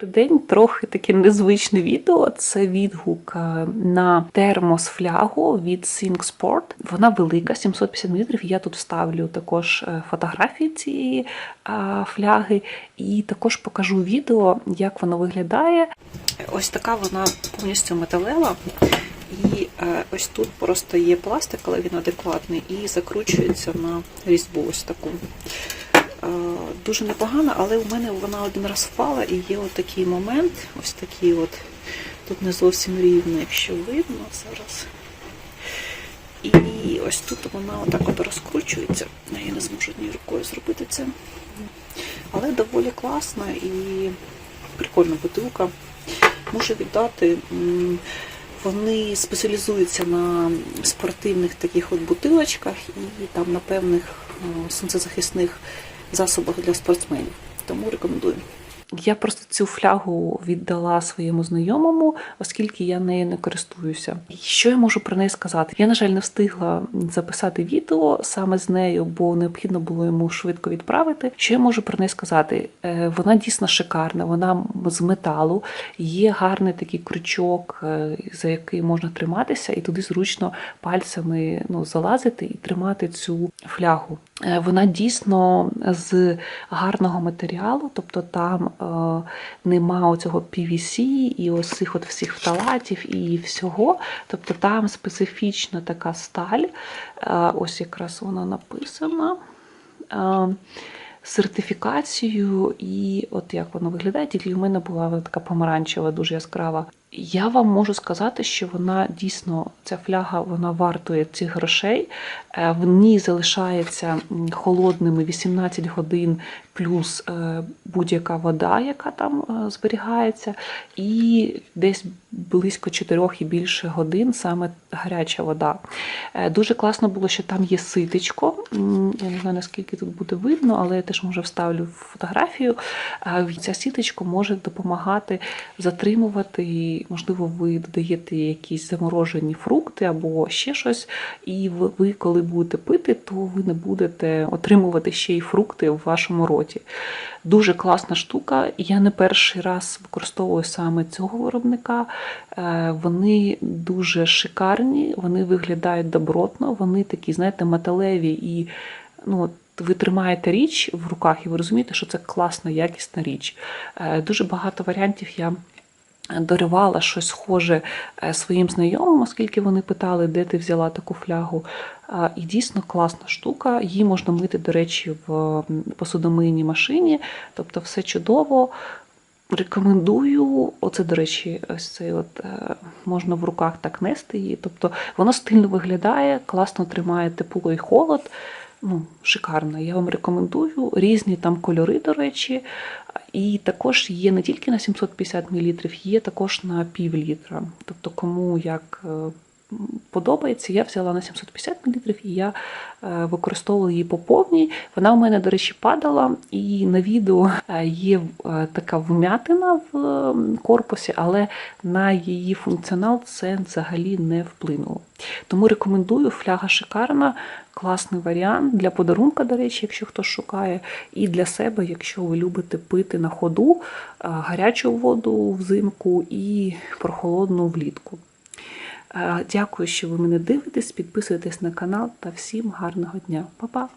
День, трохи таке незвичне відео. Це відгук е, на термос-флягу від Think Sport. Вона велика, 750 мл. Я тут вставлю також е, фотографії цієї е, фляги, і також покажу відео, як воно виглядає. Ось така вона повністю металева. І ось тут просто є пластик, але він адекватний, і закручується на різьбу ось таку. Дуже непогано, але у мене вона один раз впала і є от такий момент, ось такий от, тут не зовсім рівно, якщо видно зараз. І ось тут вона отак от розкручується. Я не зможу однією рукою зробити це. Але доволі класна і прикольна бутилка. Можу віддати. Вони спеціалізуються на спортивних таких от бутилочках і там на певних е, сонцезахисних засобах для спортсменів. Тому рекомендую. Я просто цю флягу віддала своєму знайомому, оскільки я нею не користуюся. І Що я можу про неї сказати? Я, на жаль, не встигла записати відео саме з нею, бо необхідно було йому швидко відправити. Що я можу про неї сказати? Е, Вона дійсно шикарна, вона з металу, є гарний такий крючок, е, за який можна триматися, і туди зручно пальцями ну, залазити і тримати цю флягу. Е, Вона дійсно з гарного матеріалу, тобто там нема оцього PVC і ось цих от всіх фталатів і всього. Тобто там специфічна така сталь, е, ось якраз вона написана. Е, Сертифікацію, і от як воно виглядає, тільки в мене була така помаранчева, дуже яскрава. Я вам можу сказати, що вона дійсно, ця фляга вона вартує цих грошей. Е, В ній залишається холодними 18 годин плюс е, будь-яка вода, яка там е, зберігається, і десь близько 4 і більше годин саме гаряча вода. Е, Дуже класно було, що там є ситечко. Я не знаю, наскільки тут буде видно, але я теж може вставлю фотографію. Е, Ця сіточка може допомагати затримувати. Можливо, ви додаєте якісь заморожені фрукти або ще щось, і ви, коли будете пити, то ви не будете отримувати ще й фрукти в вашому роті. Дуже класна штука. Я не перший раз використовую саме цього виробника. Е, Вони дуже шикарні, вони виглядають добротно, вони такі, знаєте, металеві і ну, ви тримаєте річ в руках, і ви розумієте, що це класна, якісна річ. Е, Дуже багато варіантів я дарувала щось схоже е, своїм знайомим, оскільки вони питали, де ти взяла таку флягу. І дійсно класна штука. Її можна мити, до речі, в посудомийній машині, тобто все чудово. Рекомендую, оце, до речі, ось цей от е, можна в руках так нести її. Тобто воно стильно виглядає, класно тримає тепло і холод. Ну, шикарно. Я вам рекомендую. Різні там кольори, до речі. І також є не тільки на 750 мл, є також на пів літра. Тобто, кому як е, подобається, я взяла на 750 мл і я е, використовувала її по повній. Вона у мене, до речі, падала, і на відео е, є е, така вмятина в корпусі, але на її функціонал це взагалі не вплинуло. Тому рекомендую, фляга шикарна, класний варіант для подарунка, до речі, якщо хтось шукає, і для себе, якщо ви любите пити на ходу гарячу воду взимку і прохолодну влітку. Е, Дякую, що ви мене дивитесь. Підписуйтесь на канал та всім гарного дня. Па-па!